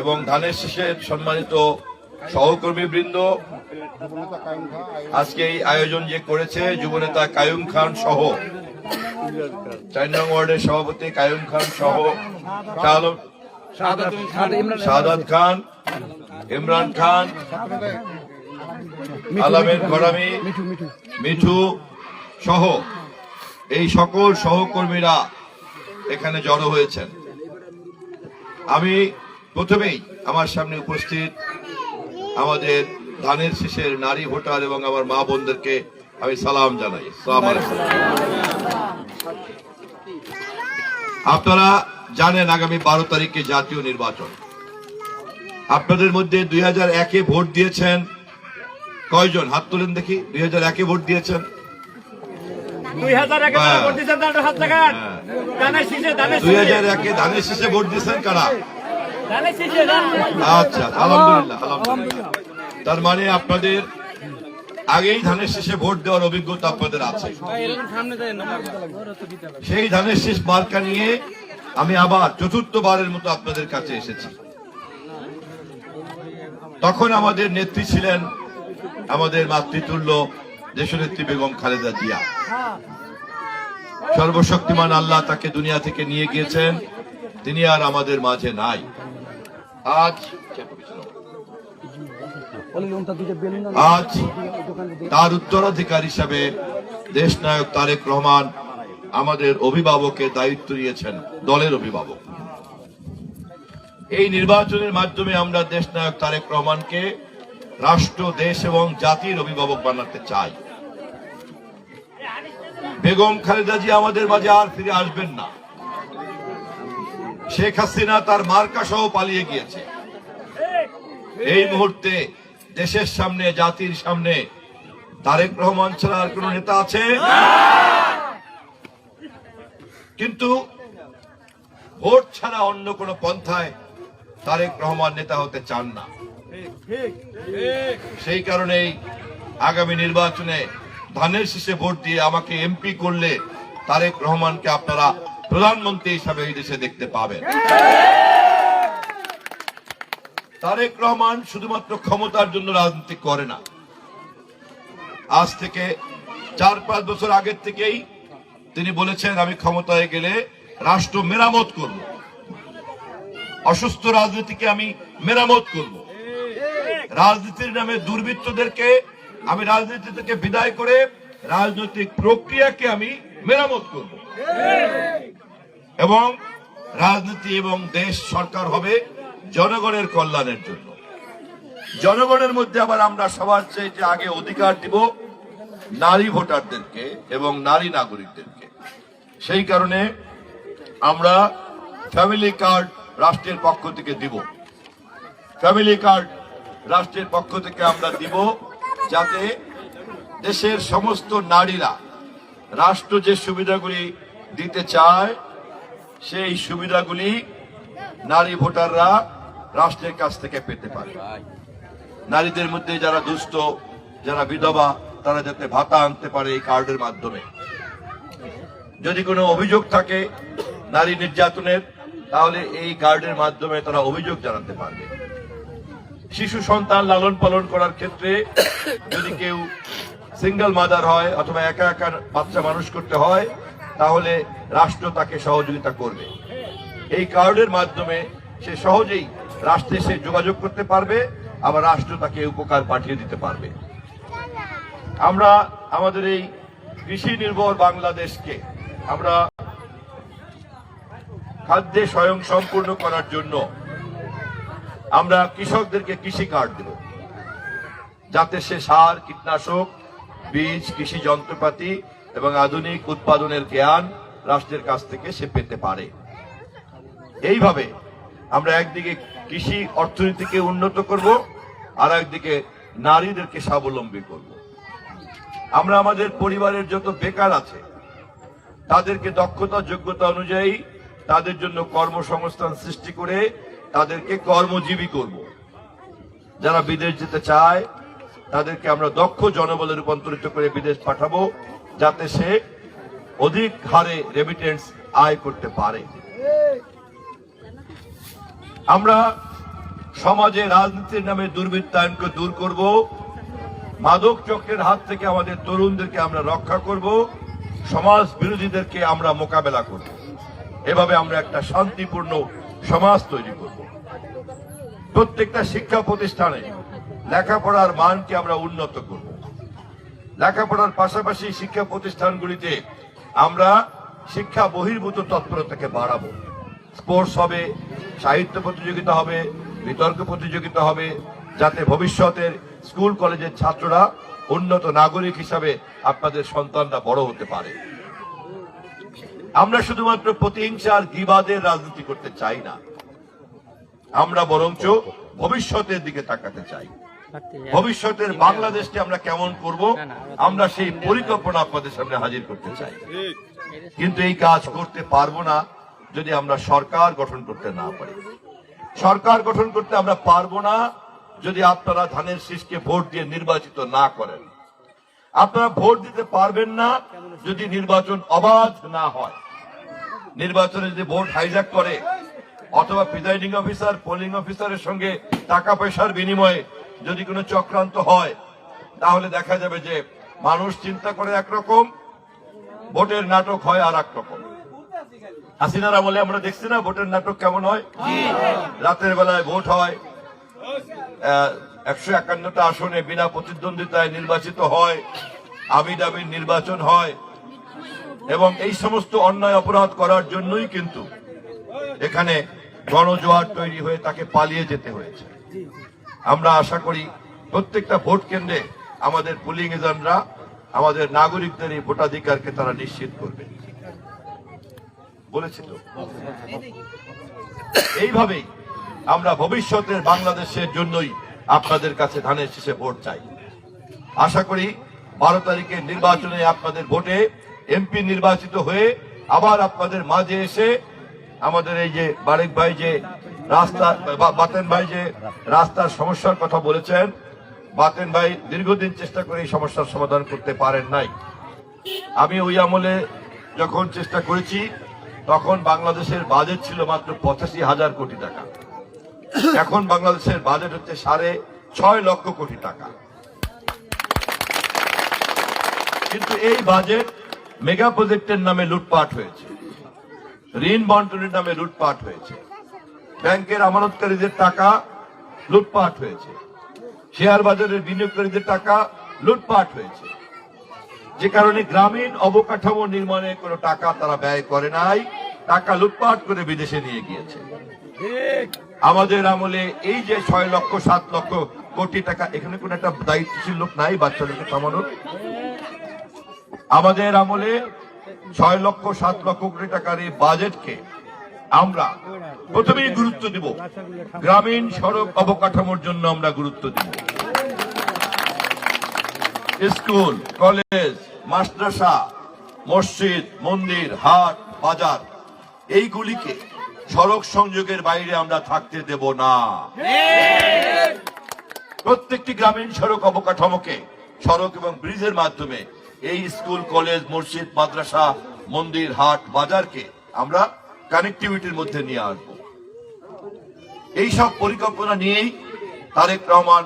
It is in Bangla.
এবং ধানের শীষের সম্মানিত সহকর্মী বৃন্দ আজকে এই আয়োজন যে করেছে যুবনেতা কায়ুম খান সহ চার নং ওয়ার্ডের সভাপতি কায়ুম খান সহ শাহ আলম- শাহাদাত খান ইমরান খান আলামের গরামি মিঠু সহ এই সকল সহকর্মীরা এখানে জড়ো হয়েছেন। আমি প্রথমেই আমার সামনে উপস্থিত আমাদের ধানের শীষের নারী ভোটার এবং আমার মা বোনদেরকে আমি সালাম জানাই। আপনারা জানেন আগামী বারো তারিখে জাতীয় নির্বাচন। আপনাদের মধ্যে দুই হাজার একে ভোট দিয়েছেন কয়জন? হাত তোলেন দেখি। দুই হাজার একে ভোট দিয়েছেন। দুই হাজার একে হ্যাঁ। ভোট দিচ্ছেন তার হাত দেখান ধানের শীষে ধানের দুই হাজার একে ধানের শীষে ভোট দিয়েছেন কারা? ধানের শীষে। আচ্ছা আলহামদুলিল্লাহ আলহামদুলিল্লাহ। তার মানে আপনাদের আগেই ধানের শীষে ভোট দেওয়ার অভিজ্ঞতা আপনাদের আছে। সেই ধানের শীষ মার্কা নিয়ে আমি আবার চতুর্থবারের মতো আপনাদের কাছে এসেছি। তখন আমাদের নেত্রী ছিলেন আমাদের মাতৃতুল্য দেশনেত্রী বেগম খালেদা জিয়া। সর্বশক্তিমান আল্লাহ তাকে দুনিয়া থেকে নিয়ে গিয়েছেন তিনি আর আমাদের মাঝে নাই। আজ আজ তার উত্তরাধিকার হিসাবে দেশ নায়ক তারেক রহমান আমাদের অভিভাবকের দায়িত্ব নিয়েছেন দলের অভিভাবক। এই নির্বাচনের মাধ্যমে আমরা দেশ নায়ক তারেক রহমানকে রাষ্ট্র দেশ এবং জাতির অভিভাবক বানাতে চাই। বেগম খালেদা জি আমাদের মাঝে আর ফিরে আসবেন না। শেখ হাসিনা তার মার্কা সহ পালিয়ে গিয়েছে। এই মুহূর্তে দেশের সামনে, জাতির সামনে তারেক রহমান ছাড়া আর কোন নেতা আছে? কিন্তু ভোট ছাড়া অন্য কোন পন্থায় তারেক রহমান নেতা হতে চান না। সেই কারণেই আগামী নির্বাচনে ধানের শীষে ভোট দিয়ে আমাকে এমপি করলে তারেক রহমানকে আপনারা প্রধানমন্ত্রী হিসাবে এই দেশে দেখতে পাবেন। তারেক রহমান শুধুমাত্র ক্ষমতার জন্য রাজনীতি করে না। আজ থেকে চার পাঁচ বছর আগের থেকেই তিনি বলেছেন, আমি ক্ষমতায় গেলে রাষ্ট্র মেরামত করব। অসুস্থ রাজনীতিকে আমি মেরামত করব। রাজনীতির নামে দুর্বৃত্তদেরকে আমি রাজনীতি থেকে বিদায় করে রাজনৈতিক প্রক্রিয়াকে আমি মেরামত করব। এবং রাজনীতি এবং দেশ সরকার হবে জনগণের কল্যাণের জন্য। জনগণের মধ্যে আবার আমরা সবার চাইতে আগে অধিকার দিব নারী ভোটারদেরকে এবং নারী নাগরিকদেরকে। সেই কারণে আমরা ফ্যামিলি কার্ড রাষ্ট্রের পক্ষ থেকে দিব। ফ্যামিলি কার্ড রাষ্ট্রের পক্ষ থেকে আমরা দিব। যাতে দেশের সমস্ত নারীরা রাষ্ট্র যে সুবিধাগুলি দিতে চায়, সেই সুবিধাগুলি নারী ভোটাররা রাষ্ট্রের কাছ থেকে পেতে পারে। নারীদের মধ্যে যারা দুস্থ, যারা বিধবা, তারা যাতে ভাতা আনতে পারে এই কার্ডের মাধ্যমে। যদি কোনো অভিযোগ থাকে নারী নির্যাতনের, তাহলে এই কার্ডের মাধ্যমে তারা অভিযোগ জানাতে পারবে। শিশু সন্তান লালন পালন করার ক্ষেত্রে যদি কেউ সিঙ্গেল মাদার হয় অথবা একা একা বাচ্চা মানুষ করতে হয়, তাহলে রাষ্ট্র তাকে সহযোগিতা করবে। এই কার্ডের মাধ্যমে সে সহজেই রাষ্ট্রে সে যোগাযোগ করতে পারবে, আবার রাষ্ট্র তাকে উপকার পাঠিয়ে দিতে পারবে। আমরা আমাদের এই কৃষি নির্ভর বাংলাদেশকে আমরা খাদ্যে স্বয়ং সম্পূর্ণ করার জন্য আমরা কৃষকদেরকে কৃষি কার্ড দেব। যাতে সে সার, কীটনাশক, বীজ, কৃষি যন্ত্রপাতি এবং আধুনিক উৎপাদনের জ্ঞান রাষ্ট্রের কাছ থেকে সে পেতে পারে। এইভাবে আমরা একদিকে কৃষি অর্থনীতিকে উন্নত করব, আর একদিকে নারীদেরকে স্বাবলম্বী করব। আমরা আমাদের পরিবারের যত বেকার আছে, তাদেরকে দক্ষতা, যোগ্যতা অনুযায়ী তাদের জন্য কর্মসংস্থান সৃষ্টি করে তাদেরকে কর্মজীবী করব। যারা বিদেশ যেতে চায়, তাদেরকে আমরা দক্ষ জনবলে রূপান্তরিত করে বিদেশ পাঠাবো, যাতে সে অধিক হারে রেমিটেন্স আয় করতে পারে। আমরা সমাজে রাজনীতির নামে দুর্বৃত্তায়নকে দূর করব। মাদক চক্রের হাত থেকে আমাদের তরুণদেরকে আমরা রক্ষা করব। সমাজ বিরোধীদেরকে আমরা মোকাবেলা করব। এভাবে আমরা একটা শান্তিপূর্ণ সমাজ তৈরি করব। প্রত্যেকটা শিক্ষা প্রতিষ্ঠানে লেখাপড়ার মানকে আমরা উন্নত করব। লেখাপড়ার পাশাপাশি শিক্ষা প্রতিষ্ঠানগুলিতে আমরা শিক্ষা বহির্ভূত তৎপরতাকে বাড়াবো। স্পোর্টস হবে, সাহিত্য প্রতিযোগিতা হবে, বিতর্ক প্রতিযোগিতা হবে, যাতে ভবিষ্যতের স্কুল, কলেজের ছাত্ররা উন্নত নাগরিক হিসাবে আপনাদের সন্তানরা বড় হতে পারে। আমরা শুধুমাত্র প্রতিহিংসা আর গিবাদের রাজনীতি করতে চাই না। আমরা বরঞ্চ ভবিষ্যতের দিকে তাকাতে চাই। ভবিষ্যতের বাংলাদেশকে আমরা কেমন করব আমরা সেই পরিকল্পনা আপনাদের সামনে হাজির করতে চাই। কিন্তু এই কাজ করতে পারব না যদি আমরা সরকার গঠন করতে না পারি। সরকার গঠন করতে আমরা পারব না যদি আপনারা ধানের শীষকে ভোট দিয়ে নির্বাচিত না করেন। আপনারা ভোট দিতে পারবেন না যদি নির্বাচন অবাধ না হয়। নির্বাচনে যদি ভোট হাইজ্যাক করে অথবা প্রিজাইডিং অফিসার পোলিং অফিসারের সঙ্গে টাকা পয়সার বিনিময়ে যদি কোনো চক্রান্ত হয় তাহলে দেখা যাবে যে মানুষ চিন্তা করে একরকম ভোটের নাটক হয় আর এক রকম। হাসিনার আমলে আমরা দেখছি না ভোটের নাটক কেমন হয়? রাতের বেলায় ভোট হয় একশো একান্নটা আসনে বিনা প্রতিদ্বন্দ্বিতায় নির্বাচিত হয় আমির নির্বাচন হয় এবং এই সমস্ত অন্যায় অপরাধ করার জন্যই কিন্তু এখানে গণজোয়ার তৈরি হয়ে তাকে পালিয়ে যেতে হয়েছে। আমরা আশা করি প্রত্যেকটা ভোট কেন্দ্রে আমাদের পুলিং এজেন্টরা, আমাদের নাগরিকদের এই ভোটাধিকারকে তারা নিশ্চিত করবে। বলেছিল এইভাবেই আমরা ভবিষ্যতের বাংলাদেশের জন্যই আপনাদের কাছে ধানের শেষে ভোট চাই। আশা করি বারো তারিখের নির্বাচনে আপনাদের ভোটে এমপি নির্বাচিত হয়ে আবার আপনাদের মাঝে এসে আমাদের এই যে বারেক ভাই যে রাস্তা বাতেন ভাই যে রাস্তার সমস্যার কথা বলেছেন, বাতেন ভাই দীর্ঘদিন চেষ্টা করে এই সমস্যার সমাধান করতে পারেন নাই। আমি ওই আমলে যখন চেষ্টা করেছি, তখন বাংলাদেশের বাজেট ছিল মাত্র পঁচাশি হাজার কোটি টাকা। এখন বাংলাদেশের বাজেট হচ্ছে সাড়ে ছয় লক্ষ কোটি টাকা। কিন্তু এই বাজেট মেগা প্রজেক্টের নামে লুটপাট হয়েছে। ঋণ বন্টনের নামে লুটপাট হয়েছে। ব্যাংকের আমানতকারীদের টাকা লুটপাট হয়েছে। শেয়ার বাজারের বিনিয়োগকারীদের টাকা লুটপাট হয়েছে। যে কারণে গ্রামীণ অবকাঠামো নির্মাণে কোনো টাকা তারা ব্যয় করে নাই, টাকা লুটপাট করে বিদেশে নিয়ে গিয়েছে। আমাদের আমলে এই যে ছয় লক্ষ, সাত লক্ষ কোটি টাকা, এখানে কোন একটা দায়িত্বশীল লোক নাই বাচ্চাদেরকে থামানোর আমাদের আমলে ছয় লক্ষ, সাত লক্ষ কোটি টাকার এই বাজেটকে আমরা প্রথমেই গুরুত্ব দিব। গ্রামীণ সড়ক অবকাঠামোর জন্য আমরা গুরুত্ব দিব। স্কুল, কলেজ, মাদ্রাসা, মসজিদ, মন্দির, হাট, বাজার, এইগুলিকে সড়ক সংযোগের বাইরে আমরা থাকতে দেব না। প্রত্যেকটি গ্রামীণ সড়ক অবকাঠামোকে সড়ক এবং ব্রিজের মাধ্যমে এই স্কুল, কলেজ, মসজিদ, মাদ্রাসা, মন্দির, হাট, বাজারকে আমরা কানেক্টিভিটির মধ্যে নিয়ে আসব। এইসব পরিকল্পনা নিয়েই তারেক রহমান